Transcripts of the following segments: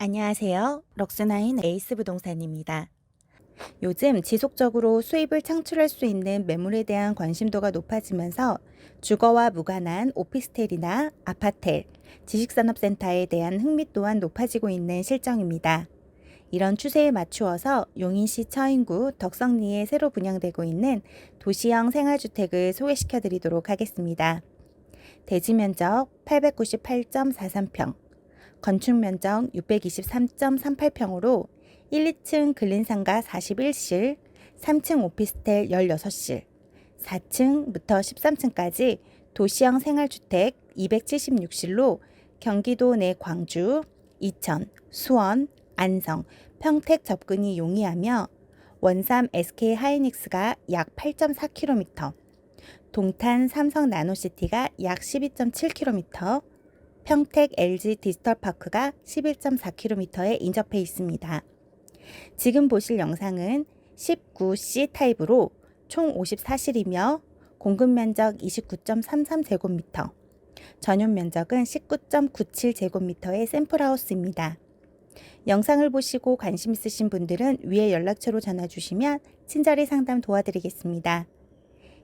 안녕하세요. 럭스나인 에이스 부동산입니다. 요즘 지속적으로 수입을 창출할 수 있는 매물에 대한 관심도가 높아지면서 주거와 무관한 오피스텔이나 아파텔, 지식산업센터에 대한 흥미 또한 높아지고 있는 실정입니다. 이런 추세에 맞추어서 용인시 처인구 덕성리에 새로 분양되고 있는 도시형 생활주택을 소개시켜 드리도록 하겠습니다. 대지 면적 898.43평, 건축 면적 623.38평으로 1, 2층 근린상가 41실, 3층 오피스텔 16실, 4층부터 13층까지 도시형 생활주택 276실로 경기도 내 광주, 이천, 수원, 안성, 평택 접근이 용이하며 원삼 SK 하이닉스가 약 8.4km, 동탄 삼성 나노시티가 약 12.7km, 평택 LG 디지털파크가 11.4km에 인접해 있습니다. 지금 보실 영상은 19C 타입으로 총 54실이며 공급 면적 29.33제곱미터, 전용 면적은 19.97제곱미터의 샘플하우스입니다. 영상을 보시고 관심 있으신 분들은 위에 연락처로 전화 주시면 친절히 상담 도와드리겠습니다.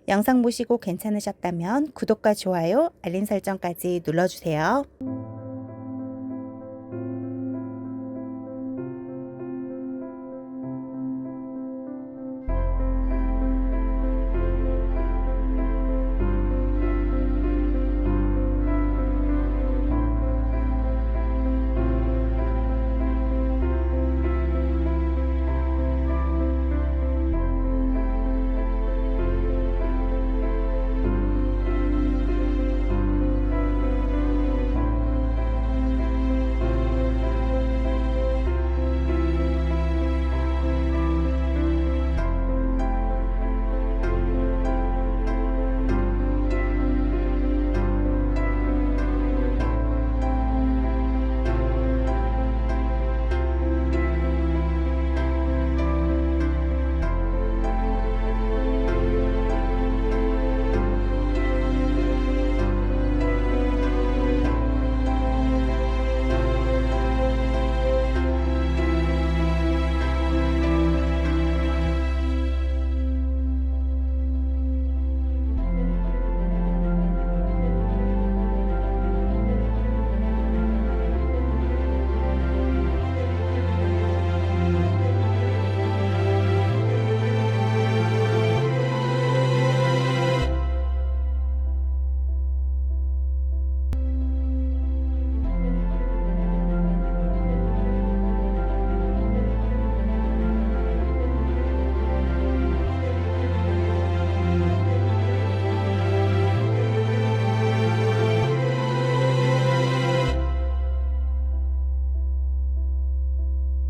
영상 보시고 괜찮으셨다면 구독과 좋아요, 알림 설정까지 눌러주세요.